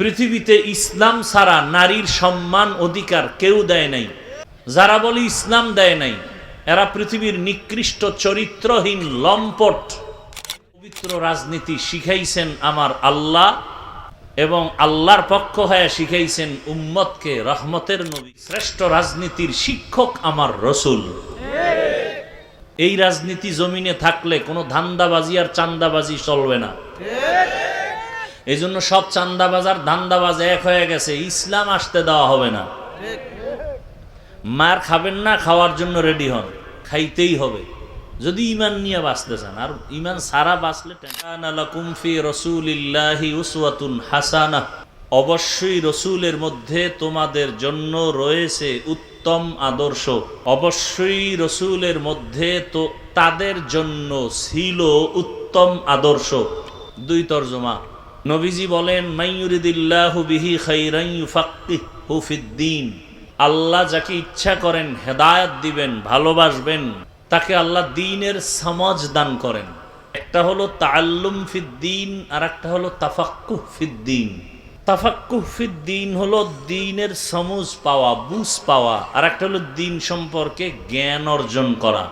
পৃথিবীতে ইসলাম ছাড়া নারীর সম্মান অধিকার কেউ দেয় নাই। যারা বলে ইসলাম দেয় নাই, এরা পৃথিবীর নিকৃষ্ট চরিত্রহীন লম্পট। পবিত্র রাজনীতি শিখাইছেন আমার আল্লাহ এবং আল্লাহর পক্ষ হয়ে শিখাইছেন উম্মতকে রহমতের নবী, শ্রেষ্ঠ রাজনীতির শিক্ষক আমার রসুল। এই রাজনীতি জমিনে থাকলে কোনো ধান্দাবাজি আর চান্দাবাজি চলবে না। এই জন্য সব চান্দাবাজ আর ধান্দাবাজ এক হয়ে গেছে। ইসলাম আসতে দেওয়া হবে না। মার খাবেন না, খাওয়ার জন্য রেডি হন। খাইতেই হবে। যদি ইমান নিয়ে বাঁচতে চান, আর ইমান সারা বাঁচলে কুমফি হাসানা। অবশ্যই রসুলের মধ্যে তোমাদের জন্য রয়েছে উত্তম আদর্শ। অবশ্যই রসুলের মধ্যে তো তাদের জন্য ছিল উত্তম আদর্শ। দুই তর্জমা। নবীজি বলেন মাইয়ুরিদিল্লাহু বিহি খাইরান ইউফাক্কিহু ফিদ্দিন। আল্লাহ যাকে ইচ্ছা করেন, হেদায়াত দিবেন, ভালোবাসবেন, তাকে আল্লাহ দিনের সমাজ দান করেন। একটা হলো তাল্লুম ফিদ্দিন আর একটা হলো তাফাক্কুহ ফিদ্দিন। তাফাক্কুহ ফিদ্দিন হলো দিনের সমুজ পাওয়া, বুঝ পাওয়া আর একটা হলো দিন সম্পর্কে জ্ঞান অর্জন করা।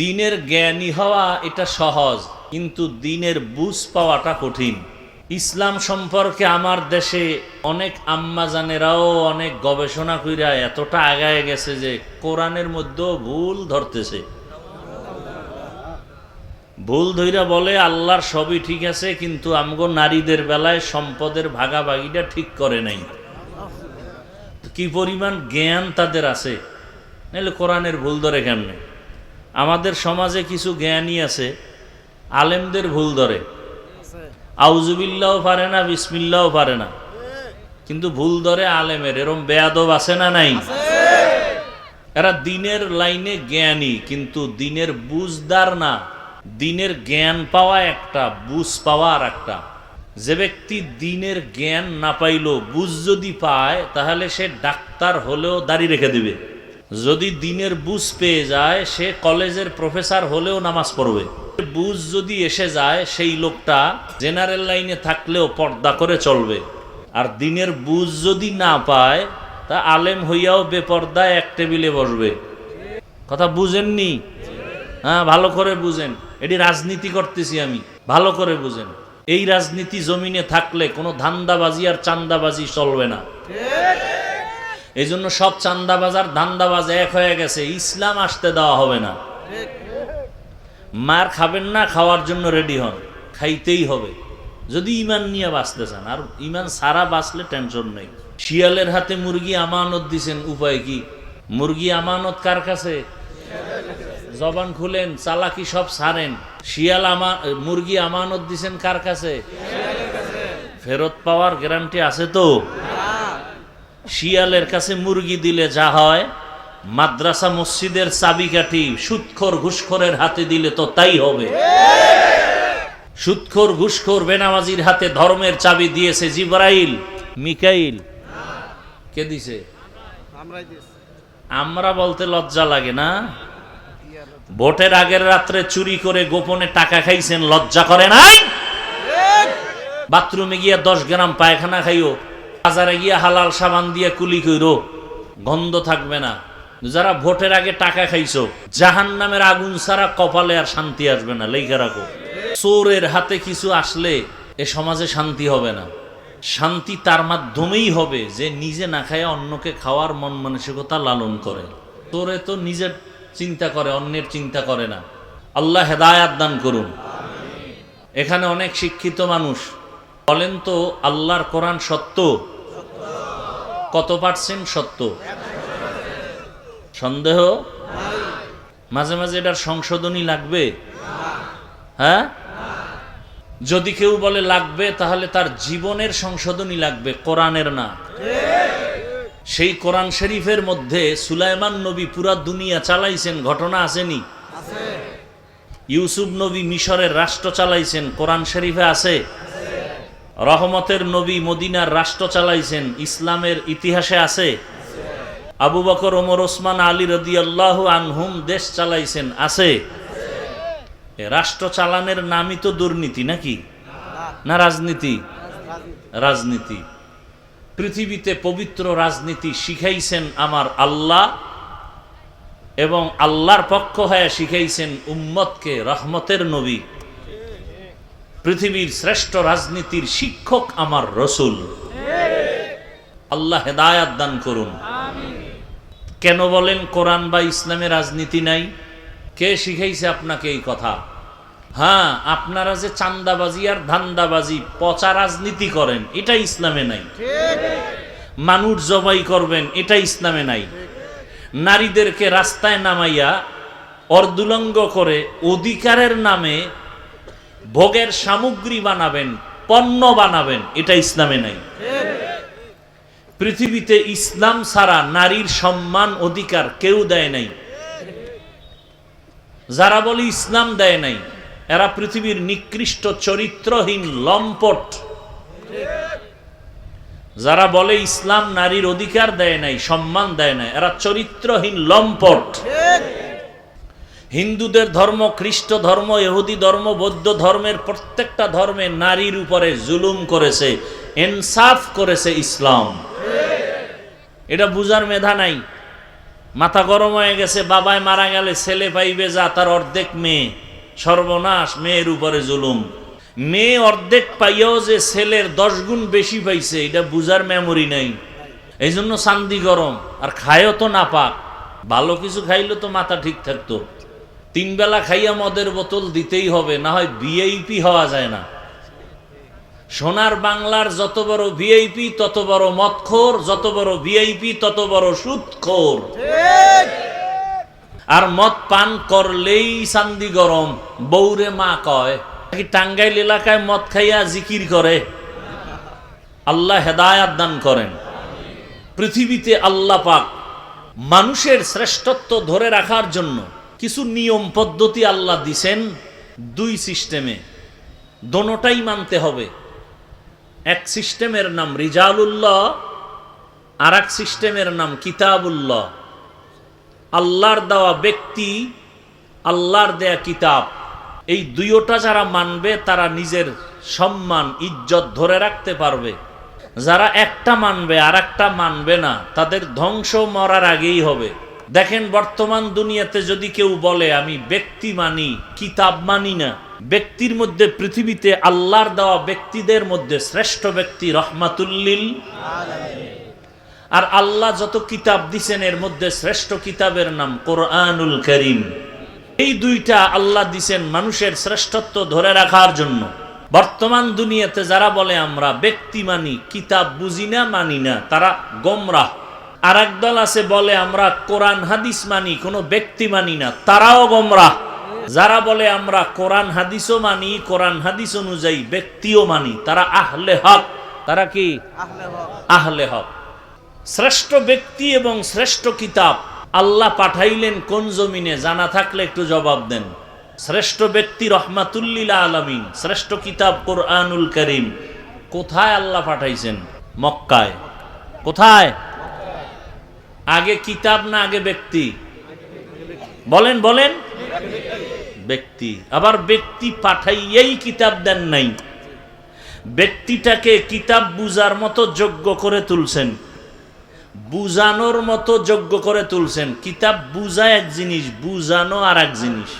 দিনের জ্ঞানী হওয়া এটা সহজ, কিন্তু দিনের বুঝ পাওয়াটা কঠিন। ইসলাম সম্পর্কে আমার দেশে অনেক আম্মাজানেরাও অনেক গবেষণা কইরা এতটা আগায় গেছে যে কোরআনের মধ্যেও ভুল ধরতেছে। ভুল ধইরা বলে আল্লাহর সবই ঠিক আছে, কিন্তু আমগো নারীদের বেলায় সম্পদের ভাগাভাগিটা ঠিক করে নাই। কি পরিমাণ জ্ঞান তাদের আছে? নাহলে কোরআনের ভুল ধরে কেমনে? আমাদের সমাজে কিছু জ্ঞানই আছে, আলেমদের ভুল ধরে। আউজুবিল্লাও পারে না বিসমিল্লাও পারে না। কিন্তু ভুল ধরে আলেমের, এরম বেয়াদব আছে না নাই? এরা দিনের লাইনে জ্ঞানী, কিন্তু দিনের বুঝদার না। দিনের জ্ঞান পাওয়া একটা, বুঝ পাওয়া আর একটা। যে ব্যক্তি দিনের জ্ঞান না পাইল, বুঝ যদি পায়, তাহলে সে ডাক্তার হলেও দাড়ি রেখে দিবে। যদি দিনের বুঝ পেয়ে যায়, সে কলেজের প্রফেসর হলেও নামাজ পড়বে। বুঝ যদি এসে যায়, সেই লোকটা জেনারেল লাইনে থাকলেও পর্দা করে চলবে। আর দিনের বুঝ যদি না পায়, তা আলেম হইয়াও বেপর্দায় এক টেবিলে বসবে। কথা বুঝেননি? হ্যাঁ ভালো করে বুঝেন। এটি রাজনীতি করতেছি আমি। ভালো করে বুঝেন। এই রাজনীতি জমিনে থাকলে কোনো ধান্দাবাজি আর চান্দাবাজি চলবে না। এই জন্য সব চান্দাবাজ আর ধান্দাবাজ এক হয়ে গেছে। ইসলাম আসতে দেওয়া হবে না। মার খাবেন না, খাওয়ার জন্য রেডি হন। খাইতেই হবে। যদি ইমান নিয়ে বাঁচতে চান, আর ইমান সারা বাঁচলে টেনশন নেই। শিয়ালের হাতে মুরগি আমানত দিছেন, উপায় কি? মুরগি আমানত কার কাছে? জবান খুলেন, চালাকি সব সারেন শিয়াল আমা, মুরগি আমানত দিছেন কার কাছে? ফেরত পাওয়ার গ্যারান্টি আছে তো? শিয়ালের কাছে মুরগি দিলে যা হয়, মাদ্রাসা মসজিদের চাবিকাঠি, সুৎখর ঘুষখোরের হাতে দিলে তো তাই হবে। সুৎখোর ঘুষখোর বেনামাজির হাতে ধর্মের চাবি দিয়েছে জিব্রাইল, মিকাইল। কে দিছে? আমরা বলতে লজ্জা লাগে না? ভোটের আগের রাত্রে চুরি করে গোপনে টাকা খাইছেন, লজ্জা করে নাই? বাথরুমে গিয়া দশ গ্রাম পায়খানা খাইও। বাজারে গিয়া হালাল সাবান দিয়ে কুলি কইরো, গন্ধ থাকবে না। যারা ভোটের আগে টাকা খাইছো জাহান নামের আগুন ছাড়া কপালে আর শান্তি আসবে না লেখা রাখো। চোরের হাতে কিছু আসলে এ সমাজে শান্তি হবে না। শান্তি তার মাধ্যমেই হবে, যে নিজে না খায় অন্যকে খাওয়ার মন মানসিকতা লালন করে। তোরে তো নিজের চিন্তা করে, অন্যের চিন্তা করে না। আল্লাহ হেদায়াত দান করুন। এখানে অনেক শিক্ষিত মানুষ, বলেন তো, আল্লাহর কোরআন সত্য? কত পার্সেন্ট সত্য? সন্দেহ? মাঝে মাঝে এটার সংশোধনী লাগবে। হ্যাঁ? যদি কেউ বলে লাগবে তাহলে তার জীবনের সংশোধনী লাগবে কোরআনের না। সেই কোরআন শরীফের মধ্যে সুলাইমান নবী পুরা দুনিয়া চালাইছেন ঘটনা আসেনি? ইউসুফ নবী মিশরের রাষ্ট্র চালাইছেন কোরআন শরীফে আছে? রহমতের নবী মদিনার রাষ্ট্র চালাইছেন, ইসলামের ইতিহাসে আছে। আবু বকর, ওমর, ওসমান, আলী রদি আল্লাহ আনহুম দেশ চালাইছেন, আছে। রাষ্ট্র চালানের নামই তো দুর্নীতি নাকি? না রাজনীতি? রাজনীতি। পৃথিবীতে পবিত্র রাজনীতি শিখাইছেন আমার আল্লাহ এবং আল্লাহর পক্ষ হয়ে শিখাইছেন উম্মতকে রহমতের নবী। পৃথিবীর শ্রেষ্ঠ রাজনীতির শিক্ষক আমার রসুল। আল্লাহ হেদায়াত দান করুন। কেন বলেন কোরআন বা ইসলামে রাজনীতি নাই? কে শিখাইছে আপনাকে এই কথা? হ্যাঁ আপনারা যে চান্দাবাজি আর ধান্দাবাজি, পচা রাজনীতি করেন, এটা ইসলামে নাই। মানুষ জবাই করবেন, এটা ইসলামে নাই। নারীদেরকে রাস্তায় নামাইয়া অর্দুলঙ্গ করে অধিকারের নামে ভোগের সামগ্রী বানাবেন, পণ্য বানাবেন, এটা ইসলামে নাই। পৃথিবীতে ইসলাম ছাড়া নারীর সম্মান, অধিকার কেউ দেয় নাই। যারা বলে ইসলাম দেয় নাই, এরা পৃথিবীর নিকৃষ্ট চরিত্রহীন লম্পট। যারা বলে ইসলাম নারীর অধিকার দেয় নাই, সম্মান দেয় নাই, এরা চরিত্রহীন লম্পট। হিন্দুদের ধর্ম, খ্রিস্ট ধর্ম, ইহুদি ধর্ম, বৌদ্ধ ধর্মের প্রত্যেকটা ধর্মে নারীর উপরে জুলুম করেছে এনসাফ করেছে ইসলাম। এটা বুঝার মেধা নাই। মাথা গরম হয়ে গেছে বাবায় মারা গেলে ছেলে পাইবে যা, তার অর্ধেক মেয়ে, সর্বনাশ, মেয়ের উপরে জুলুম। মেয়ে অর্ধেক পাইয়াও যে ছেলের দশ গুণ বেশি পাইছে, এটা বুঝার মেমোরি নাই। এই জন্য শান্তি গরম, আর খায়ও তো না পাক ভালো কিছু খাইলে তো মাথা ঠিক থাকতো। তিন বেলা খাইয়া মদের বোতল দিতেই হবে না হয় ভিআইপি হওয়া যায় না। সোনার বাংলার যত বড় ভিআইপি তত বড় মদখোর যত বড় ভিআইপি তত বড় সুদখোর। আর মদ পান করলেই শান্তি গরম বৌরে মা কয় কি টাঙ্গাইল এলাকায় মদ খাইয়া জিকির করে? আল্লাহ হেদায়াত দান করেন। পৃথিবীতে আল্লাহ পাক মানুষের শ্রেষ্ঠত্ব ধরে রাখার জন্য কিছু নিয়ম পদ্ধতি আল্লাহ দিছেন দুই সিস্টেমে। দোনোটাই মানতে হবে। এক সিস্টেমের নাম রিজালুল্লাহ আর এক সিস্টেমের নাম কিতাবুল্লাহ। আল্লাহর দেওয়া ব্যক্তি, আল্লাহর দেয়া কিতাব। এই দুইটা যারা মানবে, তারা নিজের সম্মান, ইজ্জত ধরে রাখতে পারবে। যারা একটা মানবে আর একটা মানবে না, তাদের ধ্বংস মরার আগেই হবে। দেখেন, বর্তমান দুনিয়াতে যদি কেউ বলে, আমি ব্যক্তি মানি, কিতাব মানি না। ব্যক্তির মধ্যে, পৃথিবীতে আল্লাহর দেওয়া ব্যক্তিদের মধ্যে শ্রেষ্ঠ ব্যক্তি রহমাতুল্লিল। আর আল্লাহ যত কিতাব দিছেন, এর মধ্যে শ্রেষ্ঠ কিতাবের নাম কোরআনুল করিম। এই দুইটা আল্লাহ দিছেন মানুষের শ্রেষ্ঠত্ব ধরে রাখার জন্য। বর্তমান দুনিয়াতে যারা বলে, আমরা ব্যক্তি মানি, কিতাব বুঝি না, মানি না, তারা গোমরাহ। আর দল আছে, বলে আমরা কোরআন হাদিস মানি, কোনো ব্যক্তি মানি না, তারাও গোমরাহ যারা বলে আমরা কোরআন হাদিসও মানি, কোরআন হাদিস অনুযায়ী ব্যক্তিও মানি, তারা আহলে হক। তারা কি? আহলে হক। শ্রেষ্ঠ ব্যক্তি এবং শ্রেষ্ঠ কিতাব, আল্লাহ পাঠাইলেন কোন জমিনে, জানা থাকলে একটু জবাব দেন। শ্রেষ্ঠ ব্যক্তি রহমাতুল্লিলা আলমিন, শ্রেষ্ঠ কিতাব কোরআনুল করিম, কোথায় আল্লাহ পাঠাইছেন? মক্কায়। কোথায়? আগে কিতাব না আগে ব্যক্তি? বলেন বলেন। ব্যক্তি। আবার ব্যক্তি পাঠাইয়াই কিতাব দেন নাই। ব্যক্তিটাকে কিতাব বুজার মতো যোগ্য করে তুলছেন। বুঝানোর মতো যোগ্য করে তুলছেন। কিতাব বুঝা এক জিনিস বুঝানো আর এক জিনিস।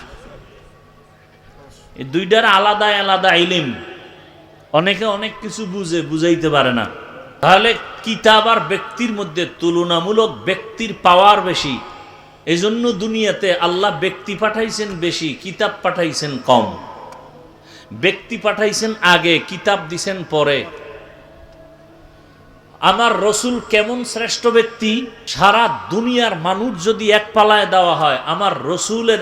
এই দুইটার আলাদা আলাদা ইলিম। অনেকে অনেক কিছু বুঝে, বুঝাইতে পারে না। তাহলে কিতাব আর ব্যক্তির মধ্যে তুলনামূলক ব্যক্তির পাওয়ার বেশি। এই জন্য দুনিয়াতে আল্লাহ ব্যক্তি পাঠাইছেন বেশি, কিতাব পাঠাইছেন কম। ব্যক্তি পাঠাইছেন আগে, কিতাব দিছেন পরে। আমার রসুল কেমন শ্রেষ্ঠ ব্যক্তি? সারা দুনিয়ার মানুষ যদি এক পাল্লায় দেওয়া হয়, আমার রসুলের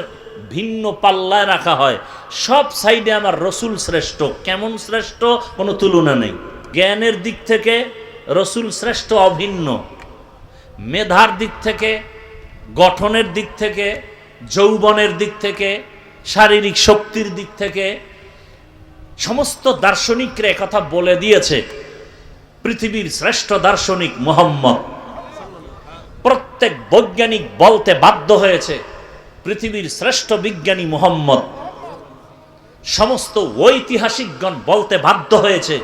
ভিন্ন পাল্লায় রাখা হয়। সব সাইডে আমার রসুল শ্রেষ্ঠ। কেমন শ্রেষ্ঠ? কোনো তুলনা নেই। জ্ঞানের দিক থেকে রসুল শ্রেষ্ঠ অভিন্ন। মেধার দিক থেকে, গঠনের দিক থেকে, যৌবনের দিক থেকে, শারীরিক শক্তির দিক থেকে, সমস্ত দার্শনিকরা কথা বলে দিয়েছে, পৃথিবীর শ্রেষ্ঠ দার্শনিক মোহাম্মদ। প্রত্যেক বৈজ্ঞানিক বলতে বাধ্য হয়েছে, পৃথিবীর শ্রেষ্ঠ বিজ্ঞানী মোহাম্মদ। সমস্ত ঐতিহাসিকগণ বলতে বাধ্য হয়েছে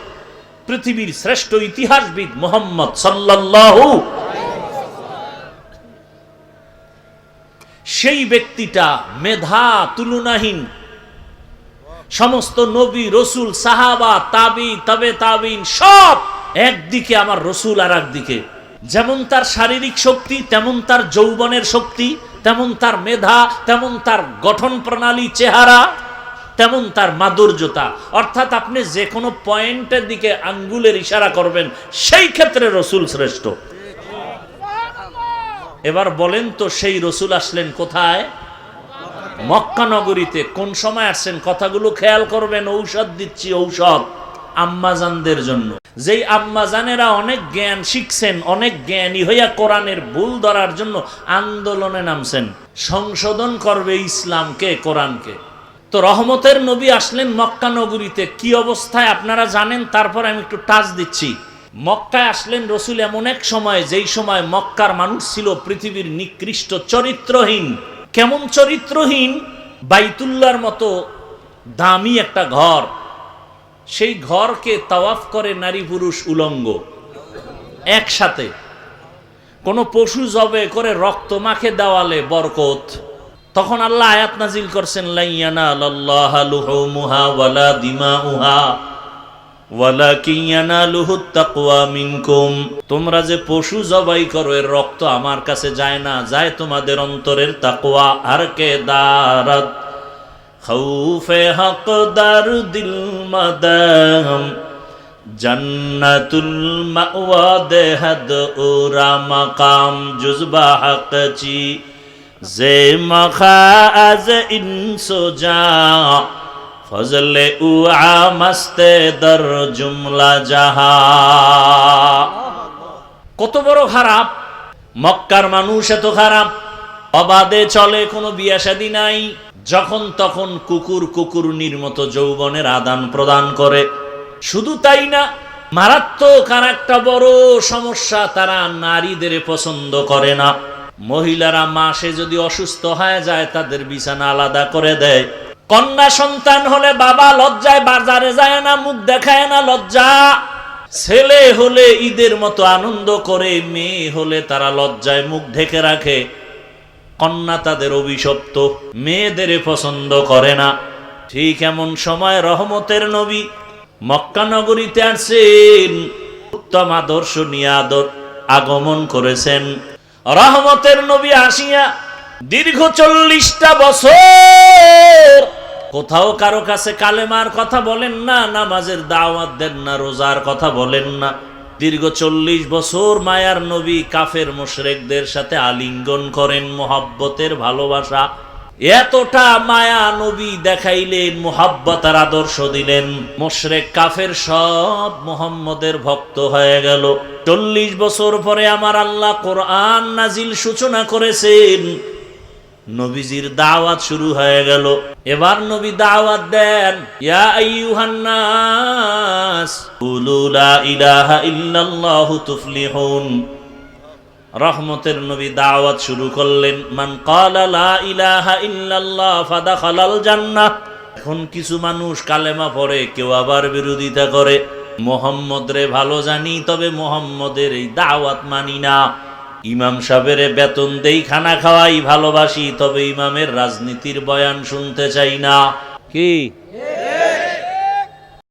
পৃথিবীর শ্রেষ্ঠ ইতিহাসবিদ মোহাম্মদ সাল্লাল্লাহু সেই ব্যক্তিটা মেধা তুলনাহীন। সমস্ত নবী, রসুল, সাহাবা, তাবি, তবে তাবিন সব একদিকে আমার রসুল আর একদিকে। যেমন তার শারীরিক শক্তি, তেমন তার যৌবনের শক্তি, তেমন তার মেধা, তেমন তার গঠন প্রণালী, চেহারা তেমন তার মাধুর্যতা। অর্থাৎ আপনি যে কোনো পয়েন্টের দিকে আঙ্গুলের ইশারা করবেন, সেই ক্ষেত্রে রসুল শ্রেষ্ঠ। এবার বলেন তো, সেই রসুল আসলেন কোথায়? মক্কা নগরীতে। কোন সময় আসছেন? কথাগুলো খেয়াল করবেন, ঔষধ দিচ্ছি, ঔষধ। আম্মাজানদের জন্য। যেই আম্মাজানেরা অনেক জ্ঞান শিখছেন, অনেক জ্ঞানী হইয়া কোরআনের ভুল ধরার জন্য আন্দোলনে নামছেন। সংশোধন করবে ইসলামকে, কোরআনকে। তো রহমতের নবী আসলেন মক্কা নগরীতে। কি অবস্থায় আপনারা জানেন? তারপর আমি একটু টাচ দিচ্ছি। মক্কায় আসলেন রসুল এমন এক সময়, যেই সময় মক্কার মানুষ ছিল পৃথিবীর নিকৃষ্ট চরিত্রহীন। কেমন চরিত্রহীন? বাইতুল্লার মতো দামি একটা ঘর। সেই ঘরকে তাওয়াফ করে নারী পুরুষ উলঙ্গ। একসাথে। কোনো পশু জবে করে রক্ত মাখে দেওয়ালে বরকত। তখন আল্লাহ আয়াত নাজিল করছেন লাইয়ানা আল্লাহ লুহুমুহা ওয়ালা দিমাউহা তোমরা যে পশু জবাই করো, এর রক্ত আমার কাছে যায় না, যায় তোমাদের অন্তরের তাকওয়া। আর কে দারাত? খৌফে হকদার দিল মাদাম, জান্নাতুল মাওয়া দেহাদ ওরা মাকাম, জুজবা হকচি ইনসো যা, ফজলে উ আমস্তে দর জুমলা জাহা। কত বড় খারাপ, মক্কার মানুষ এত খারাপ। অবাধে চলে, কোনো বিয়া শাদী নাই। যখন তখন কুকুর কুকুর নির্মত যৌবনের আদান প্রদান করে। শুধু তাই না, মারাত্মক আর একটা বড় সমস্যা তারা নারীদের পছন্দ করে না। মহিলারা মাসে যদি অসুস্থ হয়ে যায়, তাদের বিছানা আলাদা করে দেয়। কন্যা সন্তান হলে বাবা লজ্জায় বাজারে যায় না, মুখ দেখায় না লজ্জা। ছেলে হলে ঈদের মতো আনন্দ করে, মেয়ে হলে তারা লজ্জায় মুখ ঢেকে রাখে। কন্যা তাদের অভিশপ্ত, মেয়েদের পছন্দ করে না। ঠিক এমন সময় রহমতের নবী মক্কা নগরীতে আসছেন উত্তম আদর্শ নিয়ে আদর আগমন করেছেন। রহমতের নবী আসিয়া দীর্ঘ চল্লিশটা বছর কোথাও কারও কাছে কালেমার কথা বলেন না, নামাজের দাওয়াত দেন না, রোজার কথা বলেন না। দীর্ঘ চল্লিশ বছর মায়ার নবী কাফের মুশরেকদের সাথে আলিঙ্গন করেন, মোহাব্বতের ভালোবাসা এতটা মায়া নবী দেখাইলেন, মোহাব্বতার আদর্শ দিলেন। মোশরেক কাফের সব মোহাম্মদের ভক্ত হয়ে গেল। চল্লিশ বছর পরে আমার আল্লাহ কোরআন নাজিল সূচনা করেছেন। নবীজির দাওয়াত শুরু হয়ে গেল। এবার নবী দাওয়াত দেন, ইয়া ইলাহা ইল্লাল্লাহু তুফলিহুন। রহমতের নবী দাওয়াত শুরু করলেন, মান ফাদাখালাল জান্নাহ। এখন কিছু মানুষ কালেমা পড়ে, কেউ আবার বিরোধিতা করে। মোহাম্মদ রে ভালো জানি, তবে মোহাম্মদের এই দাওয়াত মানি না। ইমাম সাহেবের বেতন দেই খানা খাওয়াই ভালোবাসি, তবে ইমামের রাজনীতির বয়ান শুনতে চাই না। কি?